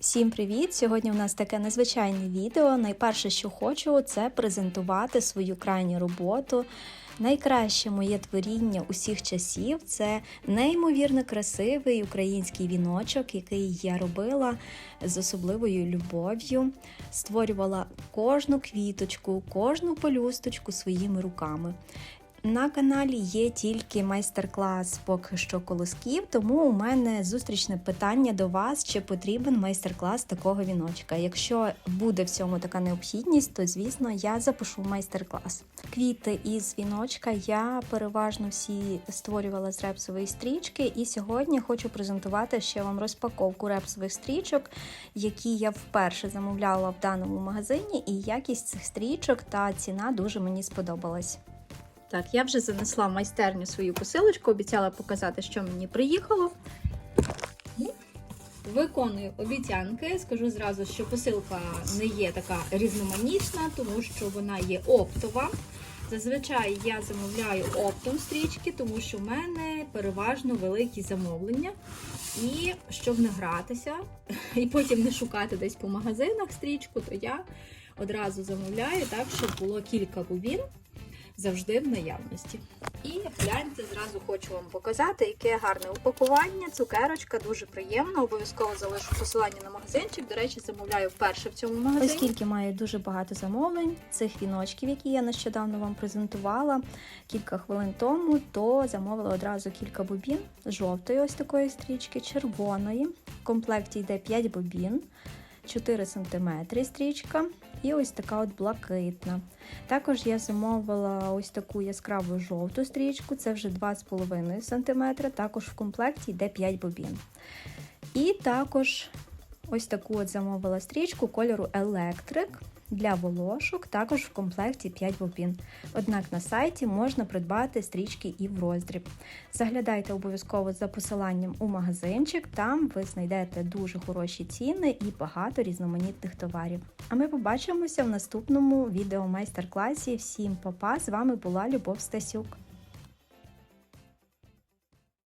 Всім привіт! Сьогодні у нас таке незвичайне відео. Найперше, що хочу, це презентувати свою крайню роботу. Найкраще моє творіння усіх часів це неймовірно красивий український віночок, який я робила з особливою любов'ю. Створювала кожну квіточку, кожну пелюсточку своїми руками. На каналі є тільки майстер-клас поки що колосків, тому у мене зустрічне питання до вас, чи потрібен майстер-клас такого віночка. Якщо буде в цьому така необхідність, то звісно я запишу майстер-клас. Квіти із віночка я переважно всі створювала з репсової стрічки, і сьогодні хочу презентувати ще вам розпаковку репсових стрічок, які я вперше замовляла в даному магазині, і якість цих стрічок та ціна дуже мені сподобалась. Так, я вже занесла в майстерню свою посилочку, обіцяла показати, що мені приїхало. Виконую обіцянки. Скажу зразу, що посилка не є така різноманітна, тому що вона є оптова. Зазвичай я замовляю оптом стрічки, тому що в мене переважно великі замовлення. І щоб не гратися і потім не шукати десь по магазинах стрічку, то я одразу замовляю так, щоб було кілька бобін завжди в наявності. І гляньте, зразу хочу вам показати, яке гарне упакування. Цукерочка дуже приємна. Обов'язково залишу посилання на магазинчик. До речі, замовляю вперше в цьому магазині. Оскільки маю дуже багато замовлень цих віночків, які я нещодавно вам презентувала кілька хвилин тому, то замовила одразу кілька бобін жовтої, ось такої стрічки, червоної. В комплекті йде 5 бобін. 4 см стрічка і ось така от блакитна. Також я замовила ось таку яскраву жовту стрічку, це вже 2,5 см, також в комплекті йде 5 бобін. І також ось таку от замовила стрічку кольору Electric для волошок, також в комплекті 5 бобін. Однак на сайті можна придбати стрічки і в роздріб. Заглядайте обов'язково за посиланням у магазинчик, там ви знайдете дуже хороші ціни і багато різноманітних товарів. А ми побачимося в наступному відео майстер-класі. Всім па-па! З вами була Любов Стасюк.